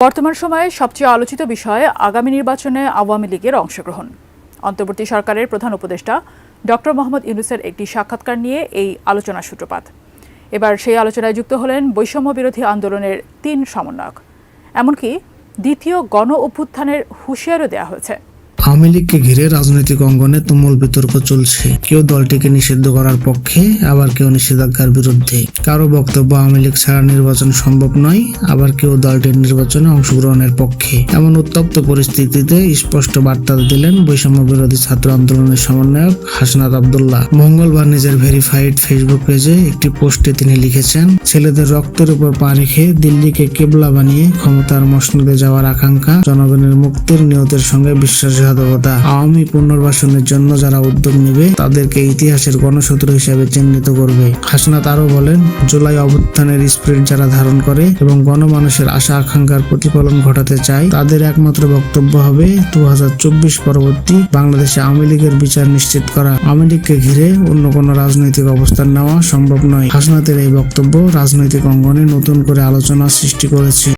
বর্তমান সময়ে সবচেয়ে আলোচিত বিষয় আগামী নির্বাচনে আওয়ামী লীগের অংশগ্রহণ। অন্তর্বর্তী সরকারের প্রধান উপদেষ্টা ডক্টর মোহাম্মদ ইউনুসের একটি সাক্ষাৎকার নিয়ে এই আলোচনার সূত্রপাত। এবার সেই আলোচনায় যুক্ত হলেন বৈষম্য বিরোধী আন্দোলনের তিন সমন্বয়ক। এমনকি দ্বিতীয় গণ অভ্যুত্থানের হুঁশিয়ারও দেওয়া হয়েছে। আওয়ামী লীগকে ঘিরে রাজনৈতিক অঙ্গনে তুমুল বিতর্ক চলছে। কেউ দলটিকে নিষিদ্ধ করার পক্ষে, আবার কেউ নিষেধাজ্ঞার বিরুদ্ধে। কারও বক্তব্য আওয়ামী লীগ ছাড়া নির্বাচন সম্ভব নয়, আবার কেউ দলটির নির্বাচনে অংশগ্রহণের পক্ষে। এমন উত্তপ্ত পরিস্থিতিতে স্পষ্ট বার্তা দিলেন বৈষম্য বিরোধী ছাত্র আন্দোলনের সমন্বয়ক হাসনাত আবদুল্লাহ। মঙ্গলবার নিজের ভেরিফাইড ফেসবুক পেজে একটি পোস্টে তিনি লিখেছেন, ছেলেদের রক্তের উপর পা রেখে দিল্লিকে কেবলা বানিয়ে ক্ষমতার মসনদে যাওয়ার আকাঙ্ক্ষা জনগণের মুক্তির নিয়তের সঙ্গে বিশ্বাসঘাতকতা আওয়ামী পুনর্বাসনের জন্য যারা উদ্যোগ নেবে, তাদেরকে ইতিহাসের গণশত্রু হিসেবে চিহ্নিত করবে। হাসনাত আরও বলেন, জুলাই অভ্যুত্থানের স্পিরিট যারা ধারণ করে এবং গণমানুষের আশা আকাঙ্ক্ষার প্রতিফলন ঘটাতে চায়, তাদের একমাত্র বক্তব্য হবে দু হাজার চব্বিশ পরবর্তী বাংলাদেশে আওয়ামী লীগের বিচার নিশ্চিত করা। আওয়ামী লীগকে ঘিরে অন্য কোনো রাজনৈতিক অবস্থান নেওয়া সম্ভব নয়। হাসনাতের এই বক্তব্য রাজনৈতিক অঙ্গনে নতুন করে আলোচনা সৃষ্টি করেছে।